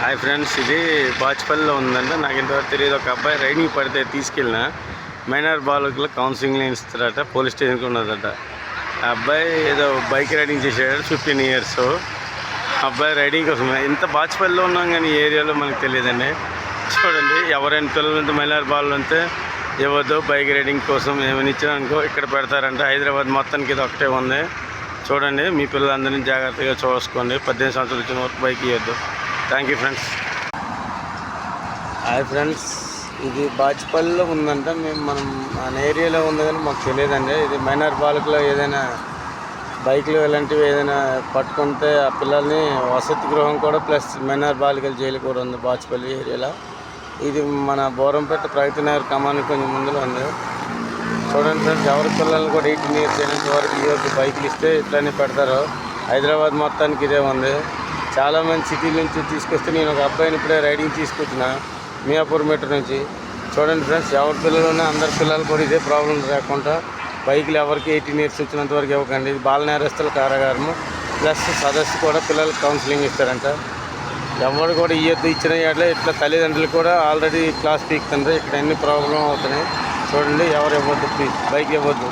Hi friends ఇది బాచ్పల్లిలో ఉందంట. నాకు ఇంతవరకు తెలియదు. ఒక అబ్బాయి రైడింగ్ పడితే తీసుకెళ్ళిన. మైనర్ బాలకులు కౌన్సిలింగ్ ఇస్తారట పోలీస్ స్టేషన్కి ఉన్నదట. ఆ అబ్బాయి ఏదో బైక్ రైడింగ్ చేసాడు ఫిఫ్టీన్ ఇయర్స్. అబ్బాయి రైడింగ్ కోసం ఇంత బాచ్పల్లిలో ఉన్నాం కానీ ఈ ఏరియాలో మనకు తెలియదండి. చూడండి ఎవరైనా పిల్లలు ఉంటే మైనార్ బాల్ ఉంటే ఇవ్వద్దు బైక్ రైడింగ్ కోసం ఏమైనా ఇచ్చినానుకో ఇక్కడ పెడతారంట. హైదరాబాద్ మొత్తానికి ఇది ఒకటే ఉంది. చూడండి మీ పిల్లలందరినీ జాగ్రత్తగా చూసుకోండి. పద్దెనిమిది సంవత్సరాలు వచ్చిన వరకు బైక్ ఇవ్వద్దు thank you friends hi friends ఇది బాచిపల్లిలో ఉందంట. మేము మనం మన ఏరియాలో ఉంది కానీ మాకు తెలియదండి. ఇది మైనర్ బాలకులో ఏదైనా బైక్లు ఇలాంటివి ఏదైనా పట్టుకుంటే ఆ పిల్లల్ని వసతి గృహం కూడా ప్లస్ మైనర్ బాలికల జైలు కూడా ఉంది బాచిపల్లి ఏరియాలో. ఇది మన బోరంపేట ప్రగతి నగర్ కమానికి కొంచెం ముందులో ఉంది. చూడండి ఫ్రెండ్స్ ఎవరి పిల్లల్ని కూడా ఎయిటీన్ ఇయర్స్ అయినంత వరకు ఈ యొక్క బైక్లు ఇస్తే ఇట్లానే పెడతారు. హైదరాబాద్ మొత్తానికి ఇదే ఉంది. చాలామంది సిటీ నుంచి తీసుకొస్తే నేను ఒక అబ్బాయిని ఇప్పుడే రైడింగ్ తీసుకొచ్చిన మియాపూర్ మీటర్ నుంచి. చూడండి ఫ్రెండ్స్ ఎవరి పిల్లలు ఉన్నా అందరి పిల్లలు కూడా ఇదే ప్రాబ్లం లేకుండా బైకులు ఎవరికి ఎయిటీన్ ఇయర్స్ వచ్చినంత వరకు ఇవ్వకండి. ఇది బాల నేరస్తుల కారాగారము. ప్లస్ సదస్సు కూడా పిల్లలకు కౌన్సిలింగ్ ఇస్తారంట. ఎవరు కూడా ఇయ్యద్దు ఇచ్చిన ఏడలే ఇట్లా తల్లిదండ్రులు కూడా ఆల్రెడీ క్లాస్ పీకుతుండ్రు. ఇక్కడ ఎన్ని ప్రాబ్లం అవుతున్నాయి చూడండి. ఎవరు ఇవ్వద్దు ప్లీజ్. బైక్ ఇవ్వద్దు.